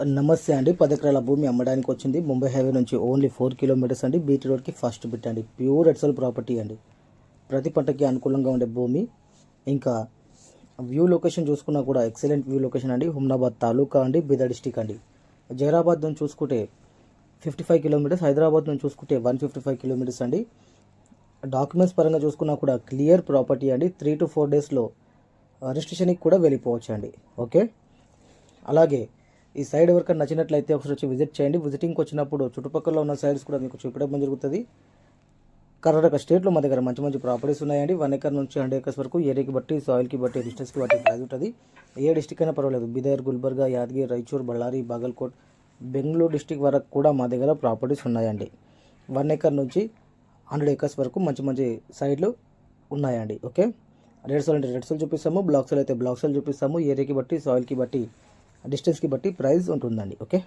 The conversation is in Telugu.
నమస్తే అండి. పది ఎకరాల భూమి అమ్మడానికి వచ్చింది. ముంబై హైవే నుంచి ఓన్లీ ఫోర్ కిలోమీటర్స్ అండి. బీటీ రోడ్కి ఫస్ట్ పెట్టండి ప్యూర్ ఎడ్సల్ ప్రాపర్టీ అండి. ప్రతి పంటకి అనుకూలంగా ఉండే భూమి. ఇంకా వ్యూ లొకేషన్ చూసుకున్నా కూడా ఎక్సలెంట్ వ్యూ లొకేషన్ అండి. హుమ్నాబాద్ తాలూకా అండి. బీదా డిస్టిక్ అండి. జైరాబాద్ నుంచి చూసుకుంటే ఫిఫ్టీ ఫైవ్ కిలోమీటర్స్. హైదరాబాద్ నుంచి చూసుకుంటే వన్ ఫిఫ్టీ ఫైవ్ కిలోమీటర్స్ అండి. డాక్యుమెంట్స్ పరంగా చూసుకున్నా కూడా క్లియర్ ప్రాపర్టీ అండి. త్రీ టు ఫోర్ డేస్లో రిజిస్ట్రేషన్కి కూడా వెళ్ళిపోవచ్చు అండి. ఓకే? అలాగే ఈ సైడ్ ఎవరికైనా నచ్చినట్లయితే ఒకసారి వచ్చి విజిట్ చేయండి. విజిటింగ్కి వచ్చినప్పుడు చుట్టుపక్కల ఉన్న సైడ్స్ కూడా మీకు చూపించడం జరుగుతుంది. కర్ణాటక స్టేట్లో మా దగ్గర మంచి మంచి ప్రాపర్టీస్ ఉన్నాయండి. వన్ ఎకర్ నుంచి హండ్రెడ్ ఎకర్స్ వరకు ఏరియాకి బట్టి సాయిల్కి బట్టి డిస్టెన్స్కి బట్టి ప్రైజ్ ఉంటుంది. ఏ డిస్టిక్ అయినా పర్వాలేదు. బిదర్ గుల్బర్గా యాదగిరి రాయచూర్ బళ్ళారి బాగల్కోట్ బెంగళూరు డిస్టిక్ వరకు కూడా మా దగ్గర ప్రాపర్టీస్ ఉన్నాయండి. వన్ ఎకర్ నుంచి హండ్రెడ్ ఎకర్స్ వరకు మంచి మంచి సైడ్లు ఉన్నాయండి. ఓకే రెడ్ సోల్ అంటే రెడ్ సోల్ చూపిస్తాము. బ్లాక్ సోల్ అయితే బ్లాక్ సోల్ చూపిస్తాము. ఏరియాకి బట్టి సాయిల్కి బట్టి డిస్టెన్స్కి బట్టి ప్రైస్ ఉంటుందండి ఓకే?